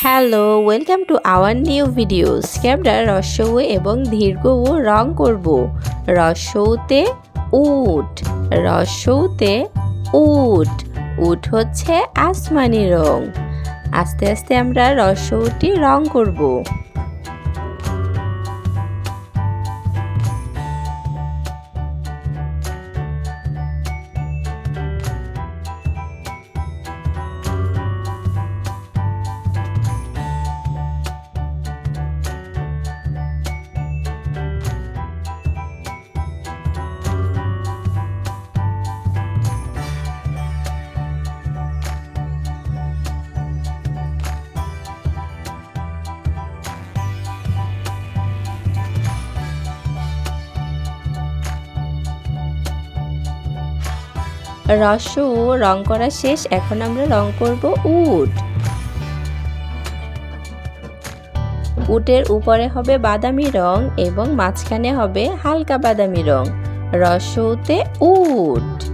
Hello welcome to our new videos আমরা রস্যৌ এবং দীর্ঘ ও রং করব। রস্যৌতে উট। রস্যৌতে উট। উট হচ্ছে আসমানি রং। আস্তে আস্তে আমরা রস্যৌটি রং করব। রস্য রং করা শেষ, এখন আমরা রং করব উট। উটের উপরে হবে বাদামি রং এবং মাঝখানে হবে হালকা বাদামি রং। রসতে উট।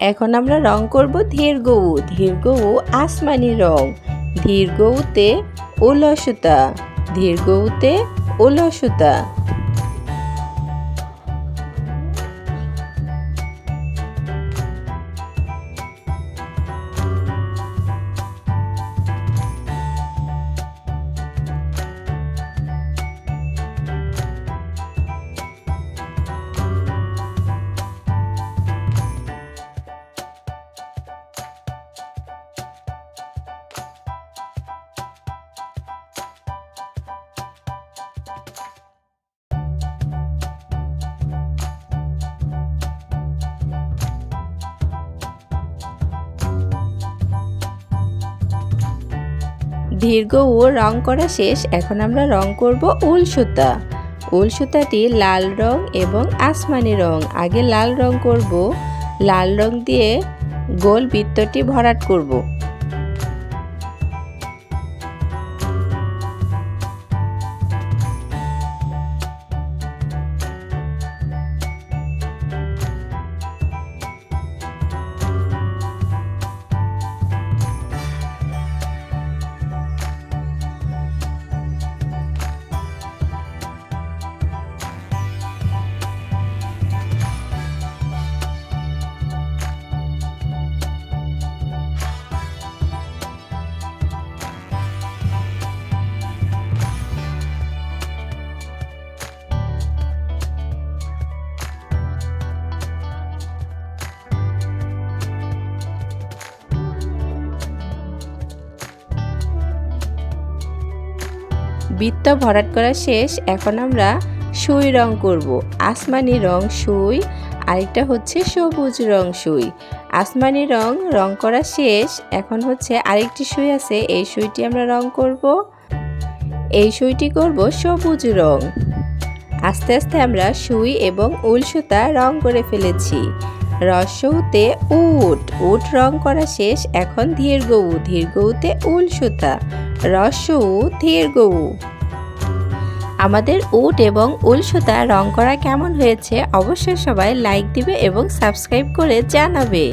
এখন আমরা রং করব ধীরগৌ ধীরগৌ আসমানি রং। ধীরগৌতে ওলসুতা ধীরগৌতে ওলসুতা দীর্ঘ ও রং করা শেষ, এখন আমরা রং করব উল সুতা। উল সুতাটি লাল রং এবং আসমানি রং। আগে লাল রং করব, লাল রং দিয়ে গোল বৃত্তটি ভরাট করব। বৃত্ত ভরাট করা শেষ, এখন আমরা সুই রং করব। আসমানি রং সুই, আরেকটা হচ্ছে সবুজ রং সুই। আসমানি রং রং করা শেষ, এখন হচ্ছে আরেকটি সুই আছে, এই সুইটি আমরা রং করব। এই সুইটি করব সবুজ রং। আস্তে আস্তে আমরা সুই এবং উল সুতা রং করে ফেলেছি। রসৌতে উট উট রং করা শেষ, এখন ধীর গৌ ধীর গৌতে উল সুতা, রসৌ ধীর গৌ আমাদের উট এবং উল সুতা রং করা কেমন হয়েছে অবশ্যই সবাই লাইক দিবে এবং সাবস্ক্রাইব করে জানাবে।